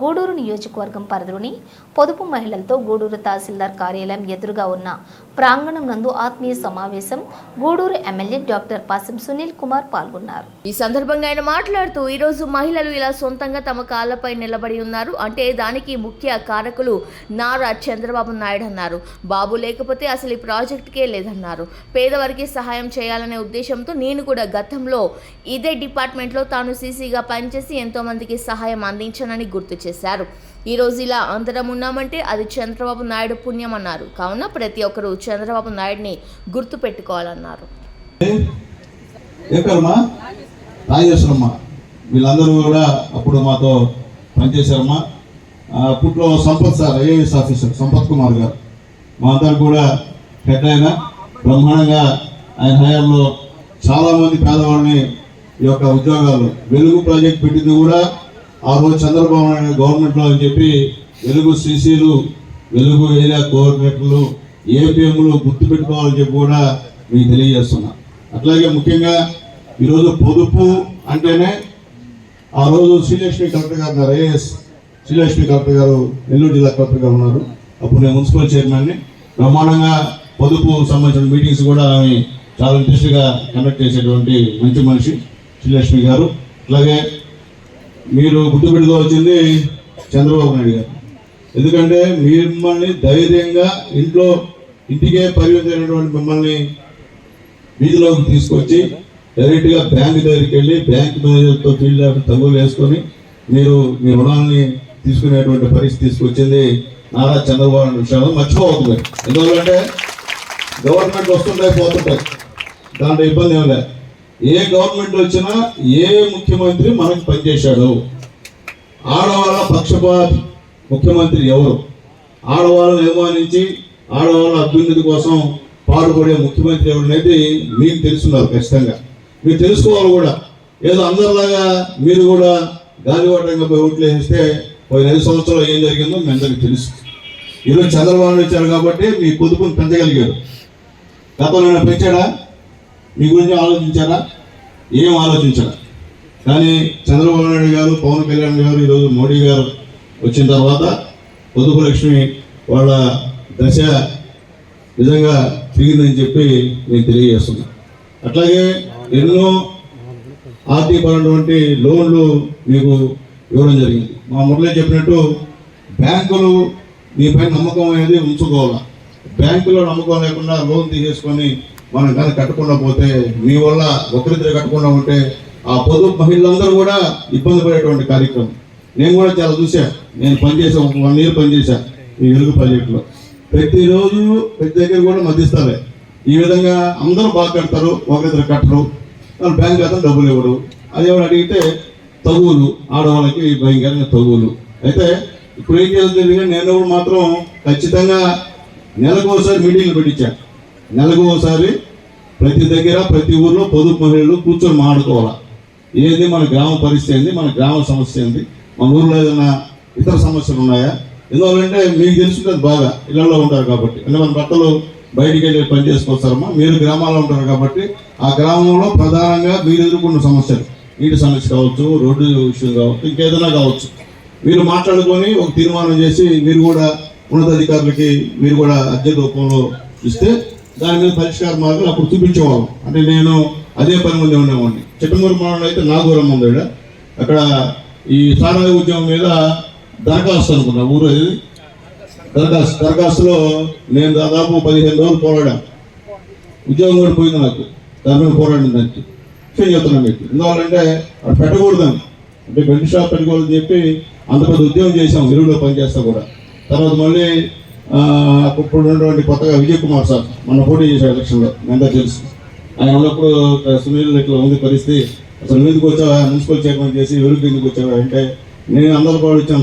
గూడూరు నియోజకవర్గం పరిధిలోని పొదుపు మహిళలతో గూడూరు తహసీల్దార్ కార్యాలయం ఎదురుగా ఉన్న ప్రాంగణం నందు ఆత్మీయ సమావేశం గూడూరు ఎమ్మెల్యే డాక్టర్ పాసం సునీల్ కుమార్ పాల్గొన్నారు. ఈ సందర్భంగా ఆయన మాట్లాడుతూ ఈరోజు మహిళలు ఇలా సొంతంగా తమ కాళ్ళపై నిలబడి ఉన్నారు. అంటే దానికి ముఖ్య కారకులు నారా చంద్రబాబు నాయుడు అన్నారు. బాబు లేకపోతే అసలు ఈ ప్రాజెక్టుకే లేదన్నారు. పేదవారికి సహాయం చేయాలనే ఉద్దేశంతో నేను కూడా గతంలో ఇదే డిపార్ట్మెంట్లో తాను సీసీగా పనిచేసి ఎంతోమందికి సహాయం అందించానని గుర్తు చేశారు ఈ రోజు ఇలా అందరం ఉన్నామంటే అది చంద్రబాబు నాయుడు పుణ్యం అన్నారు. కావున ప్రతి ఒక్కరూ చంద్రబాబు నాయుడిని గుర్తు పెట్టుకోవాలన్నారు రాజేశ్వరమ్మ. వీళ్ళందరూ కూడా అప్పుడు మాతో పనిచేశారమ్మా. అప్పట్లో Sampath sir IAS officer Sampath Kumar garu. మా అందరు కూడా హెడ్ ఆయన. బ్రహ్మాండంగా ఆయన హయాంలో చాలామంది పేదవాళ్ళని ఈ యొక్క ఉద్యోగాలు వెలుగు ప్రాజెక్ట్ పెట్టింది కూడా ఆ రోజు చంద్రబాబు నాయుడు గవర్నమెంట్లో అని చెప్పి వెలుగు సీసీలు వెలుగు ఏరియా కోఆర్డినేటర్లు ఏపీఎంలు గుర్తు పెట్టుకోవాలని చెప్పి కూడా మీకు తెలియజేస్తున్నా. అట్లాగే ముఖ్యంగా ఈరోజు పొదుపు అంటేనే ఆ రోజు శ్రీలక్ష్మి కలెక్టర్ గారు ఉన్నారు ఐఏఎస్ శ్రీలక్ష్మి కలెక్టర్ గారు నెల్లూరు జిల్లా కలెక్టర్ గారు ఉన్నారు. అప్పుడు నేను మున్సిపల్ చైర్మన్ని బ్రహ్మాండంగా పొదుపు సంబంధించిన మీటింగ్స్ కూడా ఆమె చాలా ఇంట్రెస్ట్గా కండక్ట్ చేసేటువంటి మంచి మనిషి శ్రీలక్ష్మి గారు. అలాగే మీరు గుర్తుపెట్టుకోవాల్సింది చంద్రబాబు నాయుడు గారు. ఎందుకంటే మిమ్మల్ని ధైర్యంగా ఇంట్లో ఇంటికే పరిమితమైనటువంటి మిమ్మల్ని వీధిలోకి తీసుకొచ్చి డైరెక్ట్గా బ్యాంక్ దగ్గరికి వెళ్ళి బ్యాంక్ మేనేజర్తో ఫీల్డ్ తగులు వేసుకొని మీరు మీ రుణాన్ని తీసుకునేటువంటి పరిస్థితి తీసుకొచ్చింది నారా చంద్రబాబు నాయుడు విషయాలు మర్చిపోవద్దు. ఎందుకంటే గవర్నమెంట్ వస్తుంటాయి పోతుంటాయి. దాంట్లో ఇబ్బంది ఏం లేదు. ఏ గవర్నమెంట్ వచ్చినా ఏ ముఖ్యమంత్రి మనకు పనిచేశాడు? ఆడవాళ్ళ పక్షపాతి ముఖ్యమంత్రి ఎవరు? ఆడవాళ్ళని అవమానించి ఆడవాళ్ళ అభ్యున్నతి కోసం పాటుపడే ముఖ్యమంత్రి ఎవరు అనేది మీకు తెలుసున్నారు ఖచ్చితంగా. మీరు తెలుసుకోవాలి కూడా. ఏదో అందరిలాగా మీరు కూడా గాలివాటంగా పోయి ఓట్లు వేస్తే పోయిన ఐదు సంవత్సరాలు ఏం జరిగిందో మీ అందరికీ తెలుసు. ఈరోజు చంద్రబాబు వచ్చారు కాబట్టి మీ పొదుపును పెంచగలిగారు గతంలో పెంచాడా? మీ గురించి ఆలోచించారా? ఏం ఆలోచించరా? కానీ చంద్రబాబు నాయుడు గారు పవన్ కళ్యాణ్ గారు ఈరోజు మోడీ గారు వచ్చిన తర్వాత పొదుపు లక్ష్మి వాళ్ళ దశ నిజంగా తిరిగిందని చెప్పి నేను తెలియజేస్తున్నా. అట్లాగే ఎన్నో ఆర్థికపరమైనటువంటి లోన్లు మీకు ఇవ్వడం జరిగింది. మా మురళి చెప్పినట్టు బ్యాంకులు మీపై నమ్మకం అనేది ఉంచుకోవాలి? బ్యాంకులో నమ్మకం లేకుండా లోన్ తీసేసుకొని మనం కానీ కట్టకుండా పోతే మీ వల్ల ఒకరిద్దరు కట్టకుండా ఉంటే ఆ పొదుపు మహిళలందరూ కూడా ఇబ్బంది పడేటువంటి కార్యక్రమం. నేను కూడా చాలా చూసా నేను పనిచేసా ఒక వన్ ఇయర్ పనిచేసా ఈ వెలుగు ప్రాజెక్టులో. ప్రతిరోజు ప్రతి దగ్గర కూడా మధ్యస్థాలే ఈ విధంగా అందరూ బాగా కడతారు ఒకరిద్దరు కట్టరు. వాళ్ళు బ్యాంక్ అతను డబ్బులు ఇవ్వరు. అదేమని అడిగితే తగువులు. ఆడవాళ్ళకి భయంకరంగా తగువులు. అయితే ఇప్పుడు ఏం చేయాలి నేను కూడా మాత్రం ఖచ్చితంగా నెలకు ఒకసారి మీటింగ్లు పెట్టించాను నెలకు ఒకసారి ప్రతి దగ్గర ప్రతి ఊర్లో పొదుపు మహిళలు కూర్చొని మాట్లాడుకోవాలి? ఏది మన గ్రామ పరిస్థితి ఏంది? మన గ్రామ సమస్య ఏంది? మన ఊర్లో ఏదైనా ఇతర సమస్యలు ఉన్నాయా? ఎందువల్లంటే మీకు తెలుసుంటుంది బాగా ఇళ్ళలో ఉంటారు కాబట్టి. అంటే మన బట్టలు బయటికి వెళ్ళి పని చేసుకొస్తారమ్మా. మీరు గ్రామాల్లో ఉంటారు కాబట్టి ఆ గ్రామంలో ప్రధానంగా మీరు ఎదుర్కొన్న సమస్యలు. నీటి సమస్య కావచ్చు రోడ్డు విషయం కావచ్చు ఇంకేదైనా కావచ్చు. మీరు మాట్లాడుకొని ఒక తీర్మానం చేసి మీరు కూడా ఉన్నతాధికారులకి మీరు కూడా అర్జెంట్ రూపంలో ఇస్తే దాని మీద పరిష్కార మార్గాలు అప్పుడు చూపించేవాళ్ళం. అంటే నేను అదే పని ముందే ఉండేవాడిని. చిట్టమూరు మండలం అయితే నాగూరం ఉంది ఈడ. అక్కడ ఈ సారాయి ఉద్యమం మీద దరఖాస్తు అనుకున్నా. ఊరు ఇది దరఖాస్తు. దరఖాస్తులో నేను దాదాపు పదిహేను రోజులు పోరాడాను. ఉద్యోగం కూడా పోయింది నాకు. దాని మీద పోరాడిన దానికి. విషయం చెప్తున్నాను మీకు? ఎందువల్లంటే అక్కడ పెట్టకూడదని అంటే బెల్ట్ షాప్ పెట్టుకోవాలని చెప్పి అంత పెద్ద ఉద్యోగం చేసాం ఎరువులో పనిచేస్తా కూడా. తర్వాత మళ్ళీ ఇప్పుడు ఉన్నటువంటి కొత్తగా విజయ్ కుమార్ సార్ మన పోటీ చేసే ఎలక్షన్లో మీ తెలుసు. ఆయన ఉన్నప్పుడు సునీల్ ఇట్లా ఉంది పరిస్థితి. అసలు ఎందుకు వచ్చావా? మున్సిపల్ చైర్మన్ చేసి వెలుగు ఎందుకు వచ్చావా? అంటే నేను అందరూ కూడా